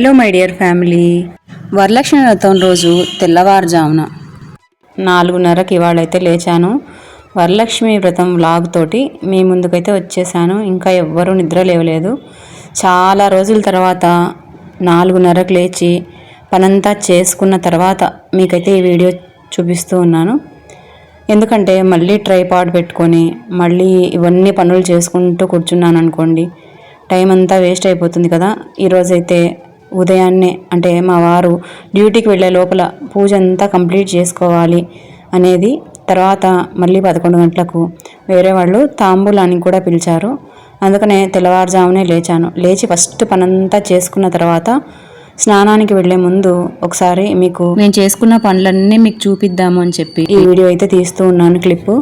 Hello my dear family. Varalakshmi Vratam రోజు తెల్లవారుజామున. నాలుగున్నరకి ఇవాళైతే లేచాను. వరలక్ష్మి వ్రతం వ్లాగ్ తోటి మీ ముందుకైతే వచ్చేసాను. ఇంకా ఎవ్వరూ నిద్ర లేవలేదు. చాలా రోజుల తర్వాత నాలుగున్నరకు లేచి పనంతా చేసుకున్న తర్వాత మీకైతే ఈ వీడియో చూపిస్తూ ఉన్నాను. ఎందుకంటే మళ్ళీ ట్రైపాడ్ పెట్టుకొని మళ్ళీ ఇవన్నీ పనులు చేసుకుంటూ కూర్చున్నాను అనుకోండి టైం అంతా వేస్ట్ అయిపోతుంది కదా. ఈరోజైతే ఉదయాన్నే అంటే మా వారు డ్యూటీకి వెళ్ళే లోపల పూజ అంతా కంప్లీట్ చేసుకోవాలి అనేది తర్వాత మళ్ళీ పదకొండు గంటలకు వేరే వాళ్ళు తాంబూలానికి కూడా పిలిచారు. అందుకనే తెల్లవారుజామునే లేచాను. లేచి ఫస్ట్ పనంతా చేసుకున్న తర్వాత స్నానానికి వెళ్ళే ముందు ఒకసారి మీకు నేను చేసుకున్న పనులన్నీ మీకు చూపిద్దాము అని చెప్పి ఈ వీడియో అయితే తీస్తూ ఉన్నాను క్లిప్పు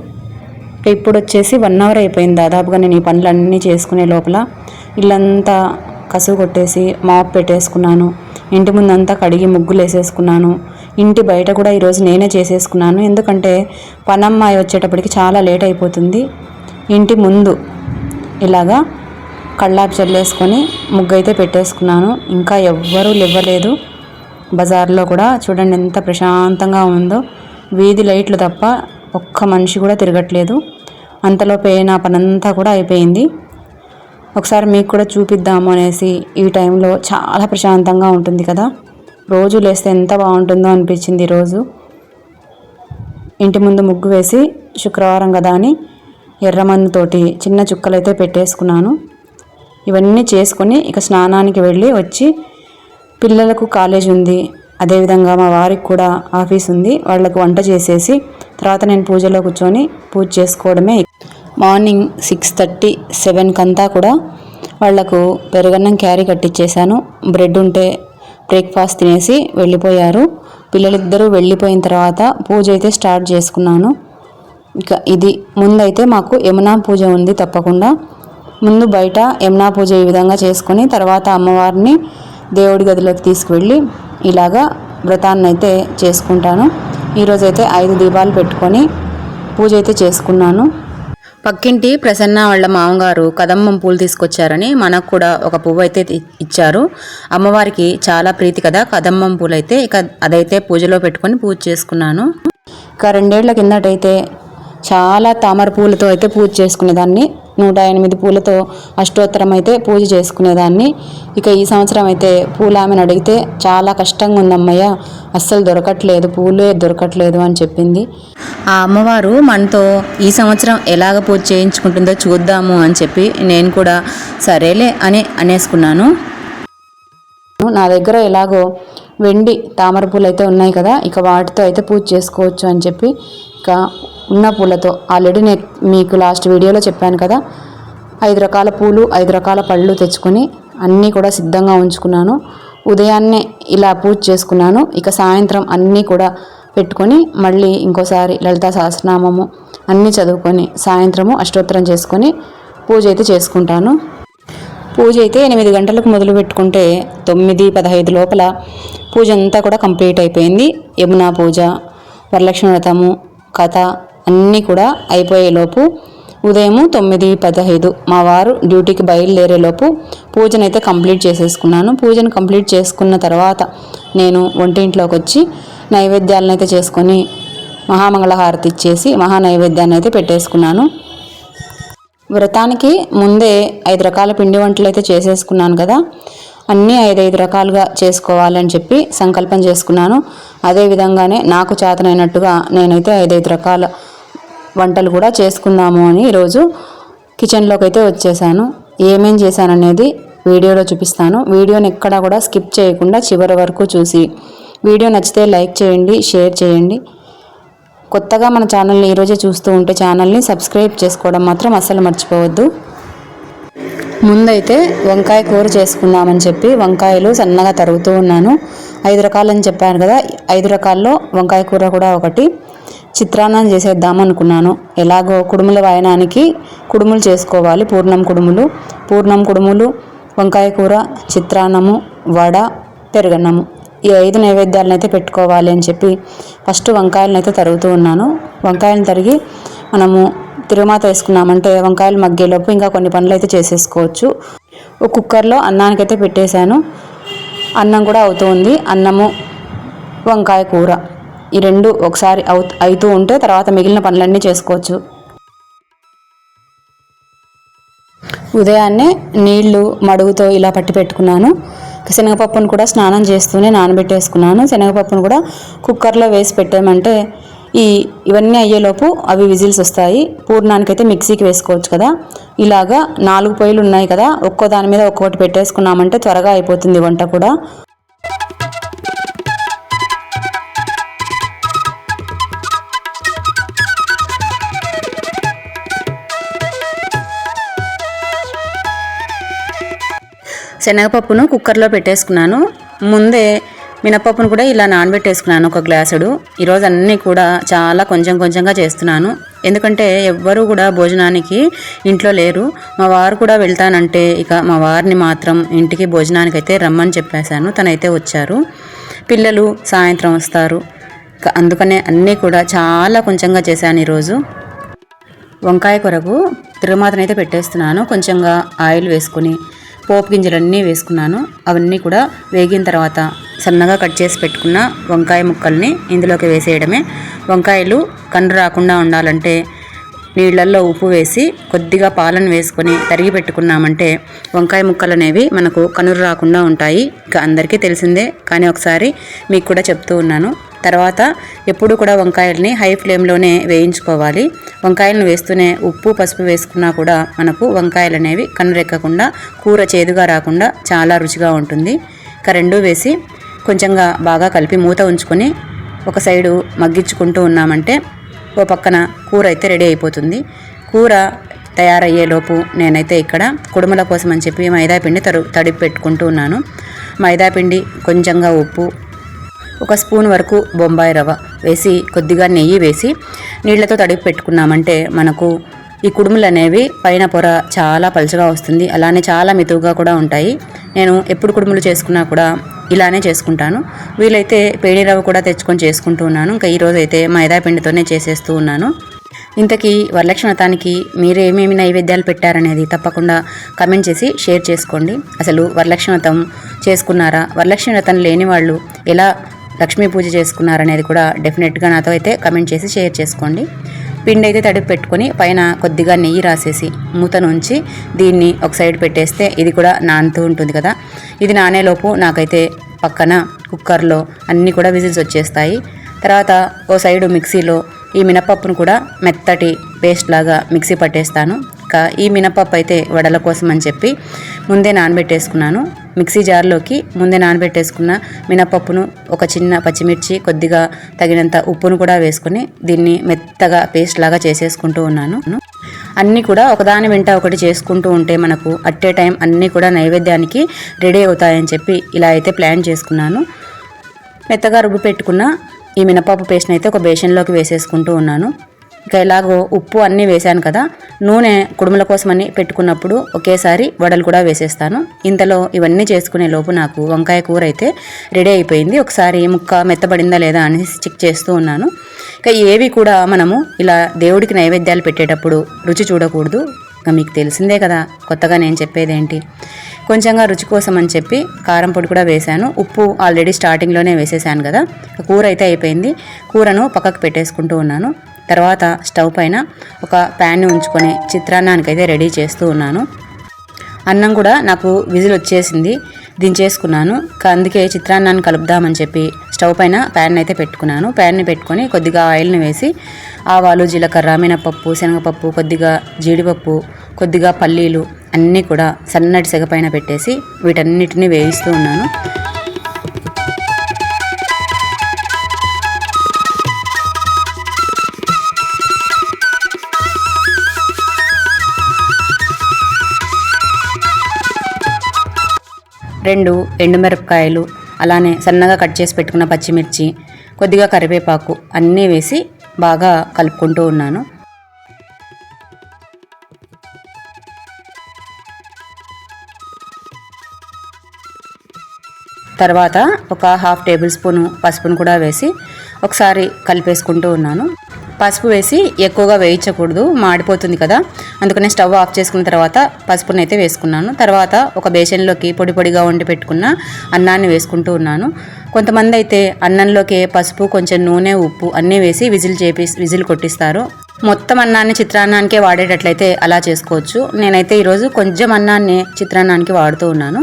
ఇప్పుడు వచ్చేసి వన్ అవర్ అయిపోయింది దాదాపుగా నేను ఈ పనులన్నీ చేసుకునే లోపల. ఇల్లంతా కసువు కొట్టేసి మాప్ పెట్టేసుకున్నాను. ఇంటి ముందంతా కడిగి ముగ్గులు వేసేసుకున్నాను ఇంటి బయట కూడా ఈరోజు నేనే చేసేసుకున్నాను. ఎందుకంటే పనమ్మాయి వచ్చేటప్పటికి చాలా లేట్ అయిపోతుంది. ఇంటి ముందు ఇలాగా కళ్ళాపు చల్లేసుకొని ముగ్గు అయితే పెట్టేసుకున్నాను. ఇంకా ఎవ్వరూ లేవ్వలేదు బజార్లో కూడా చూడండి ఎంత ప్రశాంతంగా ఉందో. వీధి లైట్లు తప్ప ఒక్క మనిషి కూడా తిరగట్లేదు. అంతలోపే నా పనంతా కూడా అయిపోయింది. ఒకసారి మీకు కూడా చూపిద్దాము అనేసి ఈ టైంలో చాలా ప్రశాంతంగా ఉంటుంది కదా. రోజు లేస్తే ఎంత బాగుంటుందో అనిపించింది ఈరోజు ఇంటి ముందు ముగ్గు వేసి శుక్రవారం కదా అని ఎర్రమందుతోటి చిన్న చుక్కలైతే పెట్టేసుకున్నాను. ఇవన్నీ చేసుకొని ఇక స్నానానికి వెళ్ళి వచ్చి పిల్లలకు కాలేజ్ ఉంది. అదేవిధంగా మా వారికి కూడా ఆఫీస్ ఉంది. వాళ్ళకు వంట చేసేసి తర్వాత నేను పూజలో కూర్చొని పూజ చేసుకోవడమే మార్నింగ్ సిక్స్ థర్టీ సెవెన్కి అంతా కూడా వాళ్ళకు పెరుగన్నం క్యారీ కట్టించేశాను బ్రెడ్ ఉంటే బ్రేక్ఫాస్ట్ తినేసి వెళ్ళిపోయారు. పిల్లలిద్దరూ వెళ్ళిపోయిన తర్వాత పూజ అయితే స్టార్ట్ చేసుకున్నాను. ఇక ఇది ముందైతే మాకు యమునా పూజ ఉంది తప్పకుండా. ముందు బయట యమునా పూజ ఈ విధంగా చేసుకుని తర్వాత అమ్మవారిని దేవుడి గదిలోకి తీసుకువెళ్ళి ఇలాగా వ్రతాన్ని అయితే చేసుకుంటాను ఈరోజైతే ఐదు దీపాలు పెట్టుకొని పూజ అయితే చేసుకున్నాను. పక్కింటి ప్రసన్న వాళ్ళ మామగారు కదమ్మం పూలు తీసుకొచ్చారని మనకు కూడా ఒక పువ్వు అయితే ఇచ్చారు. అమ్మవారికి చాలా ప్రీతి కదా కదమ్మం పూలు అయితే ఇక అదైతే పూజలో పెట్టుకొని పూజ చేసుకున్నాను. ఇక రెండేళ్ళ కిందటైతే చాలా తామర పూలతో అయితే పూజ చేసుకునేదాన్ని. నూట ఎనిమిది పూలతో అష్టోత్తరం అయితే పూజ చేసుకునేదాన్ని. ఇక ఈ సంవత్సరం అయితే పూలు ఆమెను అడిగితే చాలా కష్టంగా ఉందమ్మయ్య. అస్సలు దొరకట్లేదు. పూలే దొరకట్లేదు అని చెప్పింది. ఆ అమ్మవారు మనతో ఈ సంవత్సరం ఎలాగ పూజ చేయించుకుంటుందో చూద్దాము అని చెప్పి నేను కూడా సరేలే అని అనేసుకున్నాను. నా దగ్గర ఎలాగో వెండి తామర పూలు అయితే ఉన్నాయి కదా ఇక వాటితో అయితే పూజ చేసుకోవచ్చు అని చెప్పి ఇక ఉన్న పూలతో. ఆల్రెడీ నేను మీకు లాస్ట్ వీడియోలో చెప్పాను కదా. ఐదు రకాల పూలు ఐదు రకాల పళ్ళు తెచ్చుకొని అన్నీ కూడా సిద్ధంగా ఉంచుకున్నాను. ఉదయాన్నే ఇలా పూజ చేసుకున్నాను. ఇక సాయంత్రం అన్నీ కూడా పెట్టుకొని మళ్ళీ ఇంకోసారి లలితా సహస్రనామము అన్నీ చదువుకొని సాయంత్రము అష్టోత్తరం చేసుకొని పూజ అయితే చేసుకుంటాను. పూజ అయితే ఎనిమిది గంటలకు మొదలు పెట్టుకుంటే తొమ్మిది పదహైదు లోపల పూజ అంతా కూడా కంప్లీట్ అయిపోయింది. యమునా పూజ వరలక్ష్మి వ్రతము కథ అన్నీ కూడా అయిపోయేలోపు ఉదయము తొమ్మిది పదహైదు. మా వారు డ్యూటీకి బయలుదేరేలోపు పూజనైతే కంప్లీట్ చేసేసుకున్నాను. పూజను కంప్లీట్ చేసుకున్న తర్వాత నేను వంటింట్లోకి వచ్చి నైవేద్యాలను అయితే చేసుకొని మహామంగళహారతి ఇచ్చేసి మహా నైవేద్యాన్ని అయితే పెట్టేసుకున్నాను. వ్రతానికి ముందే ఐదు రకాల పిండి వంటలు అయితే చేసేసుకున్నాను కదా. అన్నీ ఐదైదు రకాలుగా చేసుకోవాలని చెప్పి సంకల్పం చేసుకున్నాను. అదే విధంగానే నాకు చేతనైనట్టుగా నేనైతే ఐదైదు రకాల వంటలు కూడా చేసుకుందాము అని ఈరోజు కిచెన్లోకి అయితే వచ్చేసాను. ఏమేం చేశాననేది వీడియోలో చూపిస్తాను. వీడియోని ఎక్కడా కూడా స్కిప్ చేయకుండా చివరి వరకు చూసి వీడియో నచ్చితే లైక్ చేయండి షేర్ చేయండి. కొత్తగా మన ఛానల్ని ఈరోజే చూస్తూ ఉంటే ఛానల్ని సబ్స్క్రైబ్ చేసుకోవడం మాత్రం అస్సలు మర్చిపోవద్దు. ముందైతే వంకాయ కూర చేసుకుందామని చెప్పి వంకాయలు సన్నగా తరుగుతూ ఉన్నాను. ఐదు రకాలని చెప్పాను కదా ఐదు రకాల్లో వంకాయ కూర కూడా ఒకటి. చిత్రాన్నం చేసేద్దాం అనుకున్నాను. ఎలాగో కుడుముల వాయనానికి కుడుములు చేసుకోవాలి. పూర్ణం కుడుములు పూర్ణం కుడుములు వంకాయ కూర చిత్రాన్నము వడ పెరుగన్నము. ఈ ఐదు నైవేద్యాలను అయితే పెట్టుకోవాలి అని చెప్పి ఫస్ట్ వంకాయలను అయితే తరుగుతూ ఉన్నాను. వంకాయలను తరిగి మనము తిరుమాత వేసుకున్నామంటే వంకాయలు మగ్గేలోపు ఇంకా కొన్ని పనులు అయితే చేసేసుకోవచ్చు. ఒక కుక్కర్లో అన్నానికైతే పెట్టేశాను. అన్నం కూడా అవుతుంది అన్నము వంకాయ కూర. ఈ రెండు ఒకసారి అవు అవుతూ ఉంటే తర్వాత మిగిలిన పనులన్నీ చేసుకోవచ్చు. ఉదయాన్నే నీళ్ళు మడుగుతో ఇలా పట్టి పెట్టుకున్నాను. శనగపప్పును కూడా స్నానం చేస్తూనే నానబెట్టేసుకున్నాను. శనగపప్పును కూడా కుక్కర్లో వేసి పెట్టామంటే ఈ ఇవన్నీ అయ్యేలోపు అవి విజిల్స్ వస్తాయి. పూర్ణానికైతే మిక్సీకి వేసుకోవచ్చు కదా. ఇలాగా నాలుగు పొయ్యిలు ఉన్నాయి కదా. ఒక్కో దాని మీద ఒక్కొక్కటి పెట్టేసుకున్నామంటే త్వరగా అయిపోతుంది వంట కూడా. శనగపప్పును కుక్కర్లో పెట్టేసుకున్నాను. ముందే మినపప్పును కూడా ఇలా నానబెట్టేసుకున్నాను ఒక గ్లాసుడు. ఈరోజు అన్నీ కూడా చాలా కొంచెం కొంచెంగా చేస్తున్నాను. ఎందుకంటే ఎవ్వరూ కూడా భోజనానికి ఇంట్లో లేరు. మా వారు కూడా వెళ్తానంటే ఇక మా వారిని మాత్రం ఇంటికి భోజనానికి అయితే రమ్మని చెప్పేశాను. తనైతే వచ్చారు. పిల్లలు సాయంత్రం వస్తారు. అందుకనే అన్నీ కూడా చాలా కొంచెంగా చేశాను ఈరోజు వంకాయ కొరకు తిరుమాతనైతే పెట్టేస్తున్నాను. కొంచెంగా ఆయిల్ వేసుకుని పోపు గింజలన్నీ వేసుకున్నాను. అవన్నీ కూడా వేగిన తర్వాత సన్నగా కట్ చేసి పెట్టుకున్న వంకాయ ముక్కల్ని ఇందులోకి వేసేయడమే. వంకాయలు కండు రాకుండా ఉండాలంటే నీళ్ళల్లో ఉప్పు వేసి కొద్దిగా పాలను వేసుకొని తరిగి పెట్టుకున్నామంటే వంకాయ ముక్కలు అనేవి మనకు కనురు రాకుండా ఉంటాయి. ఇక అందరికీ తెలిసిందే. కానీ ఒకసారి మీకు కూడా చెప్తూ ఉన్నాను. తర్వాత ఎప్పుడు కూడా వంకాయల్ని హై ఫ్లేమ్లోనే వేయించుకోవాలి. వంకాయలను వేస్తూనే ఉప్పు పసుపు వేసుకున్నా కూడా మనకు వంకాయలు అనేవి కనురెక్కకుండా కూర చేదుగా రాకుండా చాలా రుచిగా ఉంటుంది. ఇక రెండు వేసి కొంచెంగా బాగా కలిపి మూత ఉంచుకొని ఒక సైడు మగ్గించుకుంటూ ఉన్నామంటే ఓ పక్కన కూర అయితే రెడీ అయిపోతుంది. కూర తయారయ్యేలోపు నేనైతే ఇక్కడ కుడుముల కోసం అని చెప్పి మైదాపిండి తరు తడిపి పెట్టుకుంటూ ఉన్నాను మైదాపిండి కొంచెంగా ఉప్పు ఒక స్పూన్ వరకు బొంబాయి రవ్వ వేసి కొద్దిగా నెయ్యి వేసి నీళ్ళతో తడిపి పెట్టుకున్నామంటే మనకు ఈ కుడుములు అనేవి పైన పొర చాలా పలుచగా వస్తుంది. అలానే చాలా మితువుగా కూడా ఉంటాయి. నేను ఎప్పుడు కుడుములు చేసుకున్నా కూడా ఇలానే చేసుకుంటాను. వీలైతే పేడి రవ్వ కూడా తెచ్చుకొని చేసుకుంటూ ఉన్నాను. ఇంకా ఈరోజు అయితే మైదా పిండితోనే చేసేస్తూ ఉన్నాను. ఇంతకీ వరలక్ష్మణతానికి మీరు ఏమేమి నైవేద్యాలు పెట్టారనేది తప్పకుండా కమెంట్ చేసి షేర్ చేసుకోండి. అసలు వరలక్ష్మణతం చేసుకున్నారా? వరలక్ష్మణతం లేని వాళ్ళు ఎలా లక్ష్మీ పూజ చేసుకున్నారనేది కూడా డెఫినెట్గా నాతో అయితే కమెంట్ చేసి షేర్ చేసుకోండి. పిండి అయితే తడిపి పెట్టుకొని పైన కొద్దిగా నెయ్యి రాసేసి మూతను ఉంచి దీన్ని ఒక సైడ్ పెట్టేస్తే ఇది కూడా నానుతూ ఉంటుంది కదా. ఇది నానేలోపు నాకైతే పక్కన కుక్కర్లో అన్నీ కూడా విజిల్స్ వచ్చేస్తాయి. తర్వాత ఓ సైడు మిక్సీలో ఈ మినపప్పును కూడా మెత్తటి పేస్ట్ లాగా మిక్సీ పట్టేస్తాను. ఇంకా ఈ మినపప్పు అయితే వడల కోసం అని చెప్పి ముందే నానబెట్టేసుకున్నాను. మిక్సీ జార్లోకి ముందే నానబెట్టేసుకున్న మినపప్పును ఒక చిన్న పచ్చిమిర్చి కొద్దిగా తగినంత ఉప్పును కూడా వేసుకుని దీన్ని మెత్తగా పేస్ట్ లాగా చేసేసుకుంటూ ఉన్నాను. అన్నీ కూడా ఒకదాని వెంట ఒకటి చేసుకుంటూ ఉంటే మనకు అట్టే టైం అన్నీ కూడా నైవేద్యానికి రెడీ అవుతాయని చెప్పి ఇలా అయితే ప్లాన్ చేసుకున్నాను. మెత్తగా రుబ్బు పెట్టుకున్న ఈ మినపప్పు పేస్ట్ని అయితే ఒక బేషన్లోకి వేసేసుకుంటూ ఉన్నాను. ఇక ఇలాగో ఉప్పు అన్నీ వేశాను కదా నూనె కుడుముల కోసమని పెట్టుకున్నప్పుడు ఒకేసారి వడలు కూడా వేసేస్తాను. ఇంతలో ఇవన్నీ చేసుకునే లోపు నాకు వంకాయ కూర అయితే రెడీ అయిపోయింది. ఒకసారి ముక్క మెత్తబడిందా లేదా అని చెక్ చేస్తూ ఉన్నాను. ఇక ఏవి కూడా మనము ఇలా దేవుడికి నైవేద్యాలు పెట్టేటప్పుడు రుచి చూడకూడదు. ఇక మీకు తెలిసిందే కదా కొత్తగా నేను చెప్పేదేంటి కొంచెంగా రుచి కోసం అని చెప్పి కారం పొడి కూడా వేశాను. ఉప్పు ఆల్రెడీ స్టార్టింగ్లోనే వేసేసాను కదా కూర అయితే అయిపోయింది. కూరను పక్కకు పెట్టేసుకుంటూ ఉన్నాను. తర్వాత స్టవ్ పైన ఒక ప్యాన్ని ఉంచుకొని చిత్రాన్నానికి అయితే రెడీ చేస్తూ ఉన్నాను. అన్నం కూడా నాకు విజిల్ వచ్చేసింది దించేసుకున్నాను. అందుకే చిత్రాన్నాన్ని కలుపుదామని చెప్పి స్టవ్ పైన ప్యాన్ అయితే పెట్టుకున్నాను. ప్యాన్ని పెట్టుకొని కొద్దిగా ఆయిల్ని వేసి ఆవాలు జీలకర్ర మినపప్పు శనగపప్పు కొద్దిగా జీడిపప్పు కొద్దిగా పల్లీలు అన్నీ కూడా సన్నటి సెగ పైన పెట్టేసి వీటన్నిటిని వేయిస్తూ ఉన్నాను. రెండు ఎండుమిరపకాయలు అలానే సన్నగా కట్ చేసి పెట్టుకున్న పచ్చిమిర్చి కొద్దిగా కరివేపాకు అన్నీ వేసి బాగా కలుపుకుంటూ ఉన్నాను. తర్వాత ఒక హాఫ్ టేబుల్ స్పూను పసుపును కూడా వేసి ఒకసారి కలిపేసుకుంటూ ఉన్నాను. పసుపు వేసి ఎక్కువగా వేయించకూడదు మాడిపోతుంది కదా. అందుకనే స్టవ్ ఆఫ్ చేసుకున్న తర్వాత పసుపుని అయితే వేసుకున్నాను. తర్వాత ఒక బేసన్లోకి పొడి పొడిగా వండి పెట్టుకున్న అన్నాన్ని వేసుకుంటూ ఉన్నాను. కొంతమంది అయితే అన్నంలోకి పసుపు కొంచెం నూనె ఉప్పు అన్నీ వేసి విజిల్ చేపి విజిల్ కొట్టిస్తారు. మొత్తం అన్నాన్ని చిత్రాన్నానికే వాడేటట్లయితే అలా చేసుకోవచ్చు. నేనైతే ఈరోజు కొంచెం అన్నాన్ని చిత్రాన్నానికి వాడుతూ ఉన్నాను.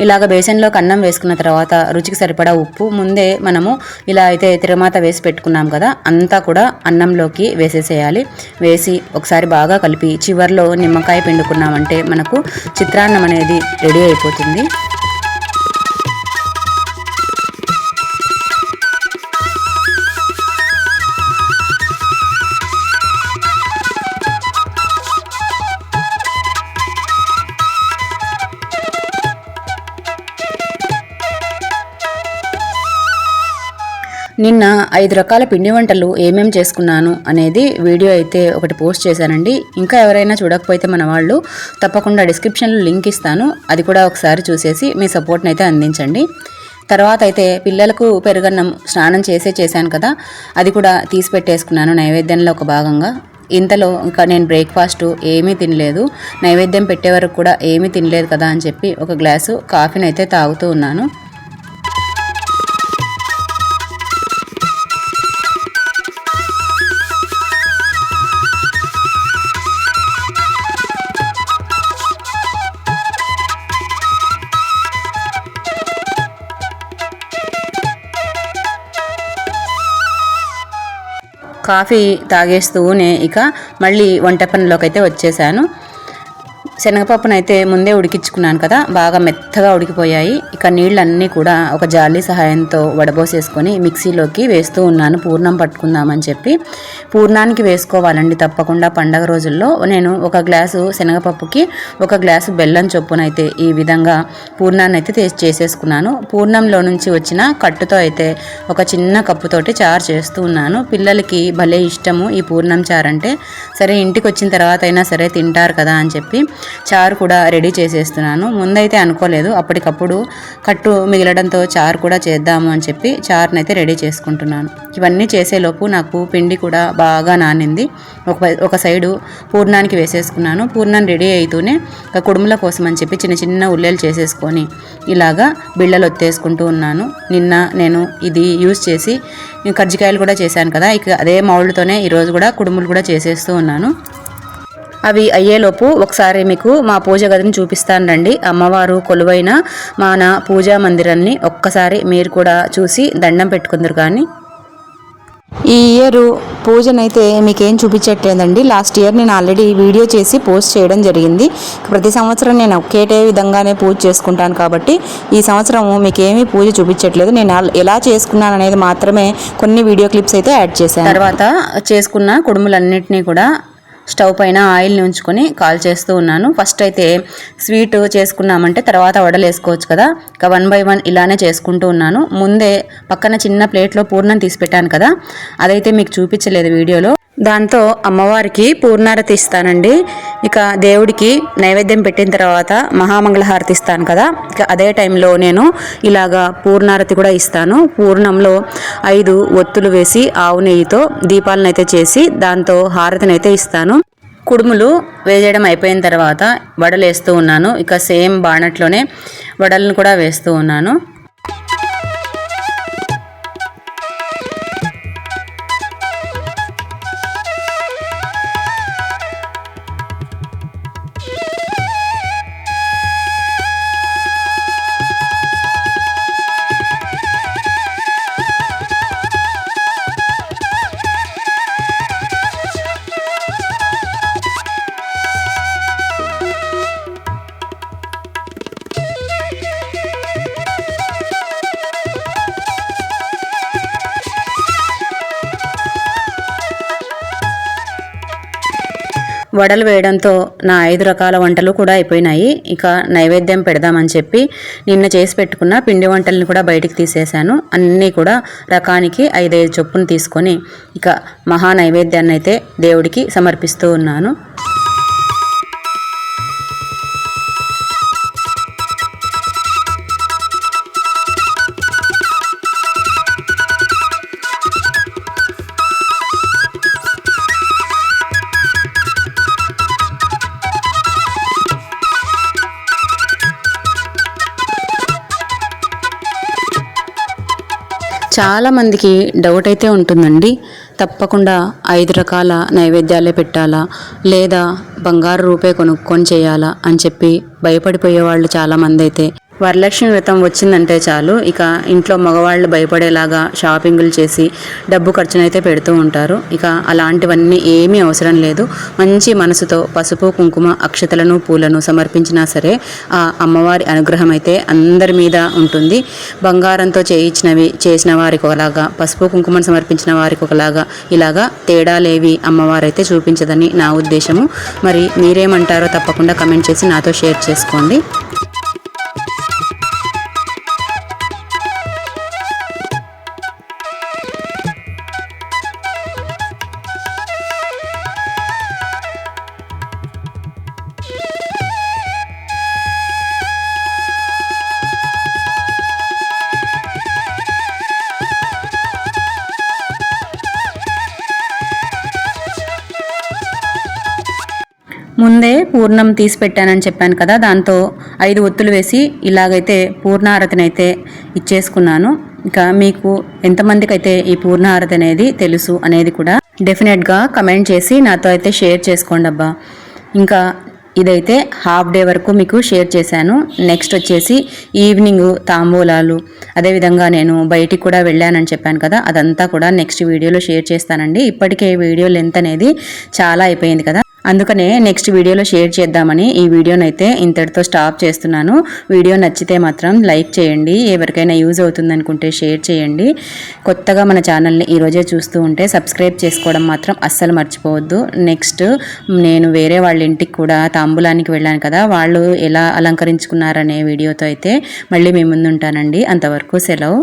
ఇలాగ బేసన్లోకి అన్నం వేసుకున్న తర్వాత రుచికి సరిపడా ఉప్పు ముందే మనము ఇలా అయితే తిరమాత వేసి పెట్టుకున్నాం కదా అంతా కూడా అన్నంలోకి వేసేసేయాలి. వేసి ఒకసారి బాగా కలిపి చివర్లో నిమ్మకాయ పిండుకున్నామంటే మనకు చిత్రాన్నం అనేది రెడీ అయిపోతుంది. నిన్న ఐదు రకాల పిండి వంటలు ఏమేం చేసుకున్నాను అనేది వీడియో అయితే ఒకటి పోస్ట్ చేశానండి. ఇంకా ఎవరైనా చూడకపోతే మన వాళ్ళు తప్పకుండా డిస్క్రిప్షన్లో లింక్ ఇస్తాను. అది కూడా ఒకసారి చూసేసి మీ సపోర్ట్ని అయితే అందించండి. తర్వాత అయితే పిల్లలకు పెరుగన్నం స్నానం చేసే చేశాను కదా అది కూడా తీసి పెట్టేసుకున్నాను నైవేద్యంలో ఒక భాగంగా. ఇంతలో ఇంకా నేను బ్రేక్ఫాస్ట్ ఏమీ తినలేదు నైవేద్యం పెట్టే వరకు కూడా ఏమీ తినలేదు కదా అని చెప్పి ఒక గ్లాసు కాఫీని అయితే తాగుతూ ఉన్నాను. కాఫీ తాగేస్తూనే ఇక మళ్ళీ వంట పనిలోకి అయితే వచ్చేసాను శనగపప్పునైతే ముందే ఉడికించుకున్నాను కదా బాగా మెత్తగా ఉడికిపోయాయి. ఇక నీళ్ళన్నీ కూడా ఒక జాలి సహాయంతో వడబోసేసుకొని మిక్సీలోకి వేస్తూ ఉన్నాను. పూర్ణం పట్టుకుందామని చెప్పి పూర్ణానికి వేసుకోవాలండి తప్పకుండా పండగ రోజుల్లో. నేను ఒక గ్లాసు శనగపప్పుకి ఒక గ్లాసు బెల్లం చొప్పునైతే ఈ విధంగా పూర్ణాన్ని అయితే చేసేసుకున్నాను. పూర్ణంలో నుంచి వచ్చిన కట్టుతో అయితే ఒక చిన్న కప్పుతోటి చారు చేస్తూ ఉన్నాను. పిల్లలకి భలే ఇష్టము ఈ పూర్ణం చారు అంటే సరే ఇంటికి వచ్చిన తర్వాత అయినా సరే తింటారు కదా అని చెప్పి చారు కూడా రెడీ చేసేస్తున్నాను. ముందైతే అనుకోలేదు. అప్పటికప్పుడు కట్టు మిగలడంతో చారు కూడా చేద్దాము అని చెప్పి చారుని అయితే రెడీ చేసుకుంటున్నాను. ఇవన్నీ చేసేలోపు నాకు పిండి కూడా బాగా నానింది. ఒక ఒక సైడు పూర్ణానికి వేసేసుకున్నాను. పూర్ణం రెడీ అవుతూనే కుడుముల కోసం అని చెప్పి చిన్న చిన్న ఉల్లెలు చేసేసుకొని ఇలాగా బిళ్ళలు ఒత్తేసుకుంటూ ఉన్నాను. నిన్న నేను ఇది యూజ్ చేసి కజ్జికాయలు కూడా చేశాను కదా. ఇక అదే మౌల్డ్తోనే ఈరోజు కూడా కుడుములు కూడా చేసేస్తూ ఉన్నాను. అవి అయ్యేలోపు ఒకసారి మీకు మా పూజ గదిని చూపిస్తాను రండి. అమ్మవారు కొలువైన మన పూజా మందిరాన్ని ఒక్కసారి మీరు కూడా చూసి దండం పెట్టుకుందరు కానీ. ఈ ఇయర్ పూజనైతే మీకేం చూపించట్లేదండి. లాస్ట్ ఇయర్ నేను ఆల్రెడీ వీడియో చేసి పోస్ట్ చేయడం జరిగింది. ప్రతి సంవత్సరం నేను ఒకేటే విధంగానే పూజ చేసుకుంటాను కాబట్టి ఈ సంవత్సరం మీకేమీ పూజ చూపించట్లేదు. నేను ఎలా చేసుకున్నాను అనేది మాత్రమే కొన్ని వీడియో క్లిప్స్ అయితే యాడ్ చేశాను. తర్వాత చేసుకున్న కుడుములన్నింటినీ కూడా స్టవ్ పైన ఆయిల్ని ఉంచుకొని కాల్ చేస్తూ ఉన్నాను. ఫస్ట్ అయితే స్వీట్ చేసుకున్నామంటే తర్వాత వడలు వేసుకోవచ్చు కదా. ఇక వన్ బై వన్ ఇలానే చేసుకుంటూ ఉన్నాను. ముందే పక్కన చిన్న ప్లేట్లో పూర్ణం తీసి పెట్టాను కదా. అదైతే మీకు చూపించలేదు వీడియోలో. దాంతో అమ్మవారికి పూర్ణారతి ఇస్తానండి. ఇక దేవుడికి నైవేద్యం పెట్టిన తర్వాత మహామంగళహారతి ఇస్తాను కదా. ఇక అదే టైంలో నేను ఇలాగా పూర్ణారతి కూడా ఇస్తాను. పూర్ణంలో ఐదు ఒత్తులు వేసి ఆవు నెయ్యితో దీపాలను అయితే చేసి దాంతో హారతిని అయితే ఇస్తాను. కుడుములు వేసేయడం అయిపోయిన తర్వాత వడలు వేస్తూ ఉన్నాను. ఇక సేమ్ బాణట్లోనే వడలను కూడా వేస్తూ ఉన్నాను. వడలు వేయడంతో నా ఐదు రకాల వంటలు కూడా అయిపోయినాయి. ఇక నైవేద్యం పెడదామని చెప్పి నిన్న చేసి పెట్టుకున్న పిండి వంటల్ని కూడా బయటికి తీసేశాను. అన్నీ కూడా రకానికి ఐదైదు చొప్పును తీసుకొని ఇక మహా నైవేద్యాన్ని అయితే దేవుడికి సమర్పిస్తూ ఉన్నాను. చాలా మందికి డౌట్ అయితే ఉంటుందండి. తప్పకుండా ఐదు రకాల నైవేద్యాలే పెట్టాలా? లేదా బంగారు రూపే కొనుక్కొని చేయాలా? అని చెప్పి భయపడిపోయే వాళ్ళు చాలామంది అయితే వరలక్ష్మి వ్రతం వచ్చిందంటే చాలు. ఇక ఇంట్లో మగవాళ్ళు భయపడేలాగా షాపింగులు చేసి డబ్బు ఖర్చునైతే పెడుతూ ఉంటారు. ఇక అలాంటివన్నీ ఏమీ అవసరం లేదు. మంచి మనసుతో పసుపు కుంకుమ అక్షతలను పూలను సమర్పించినా సరే ఆ అమ్మవారి అనుగ్రహం అయితే అందరి మీద ఉంటుంది. బంగారంతో చేయించినవి చేసిన వారికి ఒకలాగా పసుపు కుంకుమను సమర్పించిన వారికి ఒకలాగా ఇలాగా తేడాలేవి అమ్మవారైతే చూపించదని నా ఉద్దేశము. మరి మీరేమంటారో తప్పకుండా కమెంట్ చేసి నాతో షేర్ చేసుకోండి. ముందే పూర్ణం తీసి పెట్టానని చెప్పాను కదా దాంతో ఐదు ఒత్తులు వేసి ఇలాగైతే పూర్ణారతిని అయితే ఇచ్చేసుకున్నాను. ఇంకా మీకు ఎంతమందికి అయితే ఈ పూర్ణారతి అనేది తెలుసు అనేది కూడా డెఫినెట్గా కమెంట్ చేసి నాతో అయితే షేర్ చేసుకోండి అబ్బా. ఇంకా ఇదైతే హాఫ్ డే వరకు మీకు షేర్ చేశాను. నెక్స్ట్ వచ్చేసి ఈవినింగ్ తాంబూలాలు. అదేవిధంగా నేను బయటికి కూడా వెళ్ళానని చెప్పాను కదా అదంతా కూడా నెక్స్ట్ వీడియోలో షేర్ చేస్తానండి. ఇప్పటికే వీడియో లెంత్ అనేది చాలా అయిపోయింది కదా. అందుకనే నెక్స్ట్ వీడియోలో షేర్ చేద్దామని ఈ వీడియోని అయితే ఇంతటితో స్టాప్ చేస్తున్నాను. వీడియో నచ్చితే మాత్రం లైక్ చేయండి. ఎవరికైనా యూజ్ అవుతుంది అనుకుంటే షేర్ చేయండి. కొత్తగా మన ఛానల్ని ఈరోజే చూస్తూ ఉంటే సబ్స్క్రైబ్ చేసుకోవడం మాత్రం అస్సలు మర్చిపోవద్దు. నెక్స్ట్ నేను వేరే వాళ్ళ ఇంటికి కూడా తాంబూలానికి వెళ్ళాను కదా వాళ్ళు ఎలా అలంకరించుకున్నారనే వీడియోతో అయితే మళ్ళీ మీ ముందు ఉంటానండి అంతవరకు సెలవు.